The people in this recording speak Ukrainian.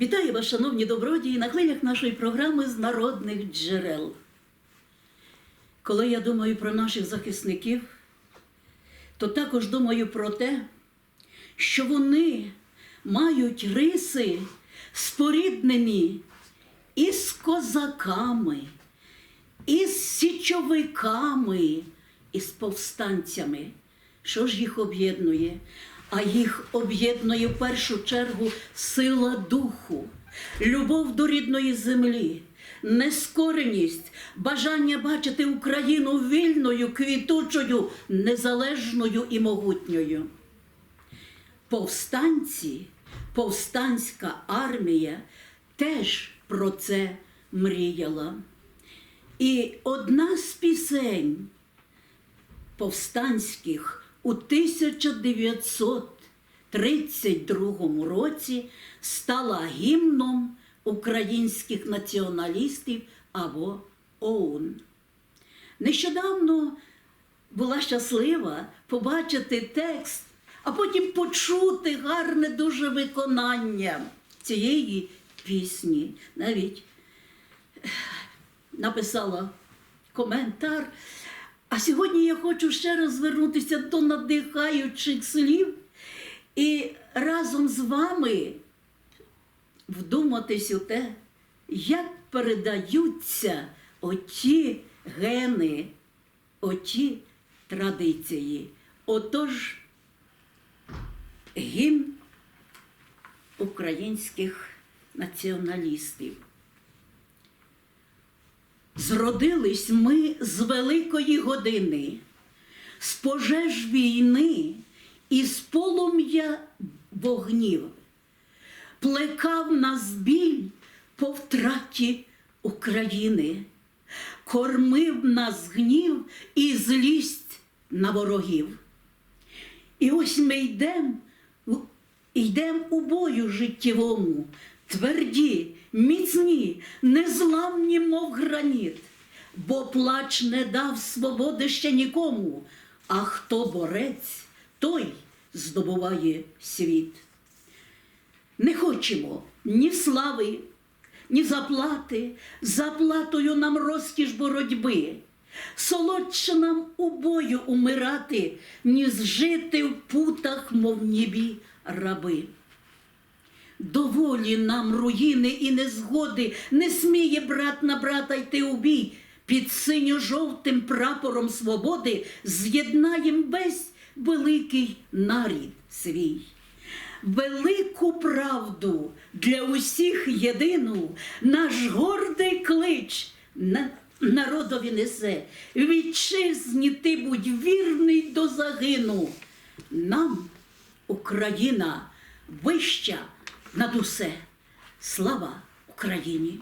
Вітаю вас, шановні добродії, на хвилях нашої програми з народних джерел. Коли я думаю про наших захисників, то також думаю про те, що вони мають риси споріднені із козаками, із січовиками, із повстанцями. Що ж їх об'єднує? А їх об'єднує в першу чергу сила духу, любов до рідної землі, нескореність, бажання бачити Україну вільною, квітучою, незалежною і могутньою. Повстанці, повстанська армія теж про це мріяла. І одна з пісень повстанських у 1932 році стала гімном українських націоналістів або ОУН. Нещодавно була щаслива побачити текст, а потім почути гарне дуже виконання цієї пісні. Навіть написала коментар. А сьогодні я хочу ще раз звернутися до надихаючих слів і разом з вами вдуматись у те, як передаються оті гени, оті традиції. Отож, гімн українських націоналістів. Зродились ми з великої години, з пожеж війни і з полум'я вогнів. Плекав нас біль по втраті України, кормив нас гнів і злість на ворогів. І ось ми йдемо йдем у бою життєвому, тверді, міцні, незламні, мов граніт, бо плач не дав свободи ще нікому, а хто борець, той здобуває світ. Не хочемо ні слави, ні заплати, заплатою нам розкіш боротьби. Солодше нам у бою умирати, ніж жити в путах, мов нібі раби. Доволі нам руїни і незгоди, не сміє брат на брата йти у бій. Під синьо-жовтим прапором свободи з'єднаєм весь великий нарід свій. Велику правду для усіх єдину наш гордий клич на народові несе. Вітчизні ти будь вірний до загину. Нам Україна вища над усе. Слава Україні!